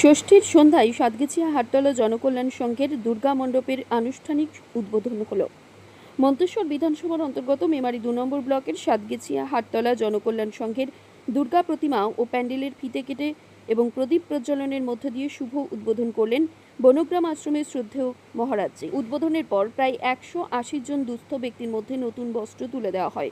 ষষ্ঠীর সন্ধ্যায় সাতগেছিয়া হাটতলা জনকল্যাণ সংঘের দুর্গা মণ্ডপের আনুষ্ঠানিক উদ্বোধন হলো। মন্তেশ্বর বিধানসভার অন্তর্গত মেমারি দু নম্বর ব্লকের সাতগেছিয়া হাটতলা জনকল্যাণ সংঘের দুর্গা প্রতিমা ও প্যান্ডেলের ফিতে কেটে এবং প্রদীপ প্রজ্বলনের মধ্য দিয়ে শুভ উদ্বোধন করলেন বনগ্রাম আশ্রমের শ্রদ্ধেয় মহারাজজি। উদ্বোধনের পর প্রায় একশো আশি জন দুস্থ ব্যক্তির মধ্যে নতুন বস্ত্র তুলে দেওয়া হয়।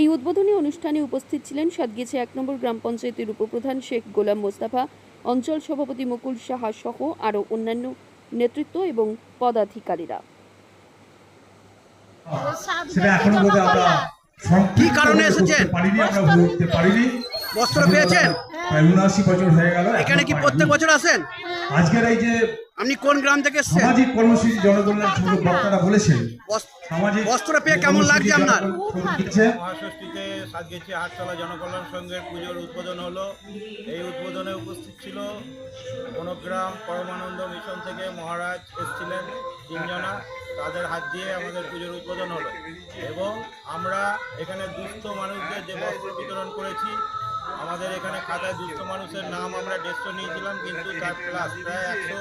এই উদ্বোধনী অনুষ্ঠানে উপস্থিত ছিলেন সাতগেছে এক নম্বর গ্রাম পঞ্চায়েতের উপপ্রধান শেখ গোলাম মোস্তাফা অঞ্চল সভাপতি মুকুল সাহা সহ আরও অন্যান্য নেতৃত্ব এবং পদাধিকারীরা। কি কারণে এসেছেন? বস্ত্র পেয়েছেন? উনআশি বছর হয়ে গেল এখানে কি প্রত্যেক বছর আসেন? আজকের এই যে আপনি কোন গ্রাম থেকে এসেছেন? সামাজিক কর্মসূচি জনকল্যাণ বক্তারা বলেছেন সামাজিক বস্ত্র পেয়ে কেমন লাগছে আপনার? মহাষষ্ঠীতে সাতগেছি আটতলা জনকল্যাণ সংঘের পুজোর উদ্বোধন হলো। এই উদ্বোধনে উপস্থিত ছিল বনগ্রাম পরমানন্দ মিশন থেকে মহারাজ এসেছিলেন তিনজনা। তাদের হাত দিয়ে আমাদের পুজোর উদ্বোধন হলো। এবং আমরা এখানে দুস্থ মানুষদের যে বস্ত্র বিতরণ করেছি, আমাদের এখানে খাতায় দুস্থ মানুষের নাম আমরা দেড়শো নিয়েছিলাম, কিন্তু তার প্লাস প্রায় একশো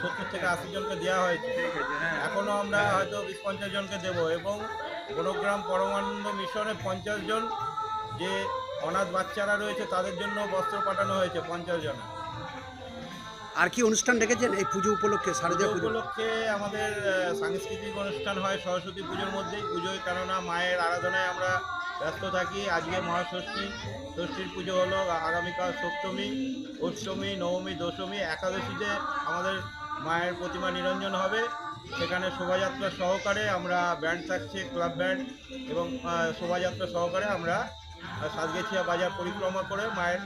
সত্তর থেকে আশি জনকে দেওয়া হয়েছে। এখনও আমরা হয়তো বিশ পঞ্চাশ জনকে দেব। এবং বনগ্রাম পরমানন্দ মিশনে পঞ্চাশ জন যে অনাথ বাচ্চারা রয়েছে তাদের জন্য বস্ত্র পাঠানো হয়েছে পঞ্চাশ জন আর কি অনুষ্ঠান রেখেছেন? এই পুজো উপলক্ষে শারদীয় পুজো? উপলক্ষে আমাদের সাংস্কৃতিক অনুষ্ঠান হয় সরস্বতী পুজোর মধ্যেই পুজোয় কেননা মায়ের আরাধনায় আমরা ব্যস্ত থাকি। আজকে মহাষষ্ঠী ষষ্ঠীর পুজো হলো আগামীকাল সপ্তমী অষ্টমী নবমী দশমী একাদশীতে আমাদের মায়ের প্রতিমা নিরঞ্জন হবে। সেখানে শোভাযাত্রা সহকারে আমরা ব্যান্ড থাকছে ক্লাব ব্যান্ড এবং শোভাযাত্রা সহকারে আমরা আহ, সাতগেছিয়া বাজার পরিক্রমা করে মায়ের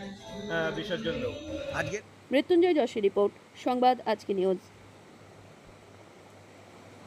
আহ, বিসর্জন দেবো। আজকে? মৃত্যুঞ্জয় যশের রিপোর্ট সংবাদ আজকে নিউজ।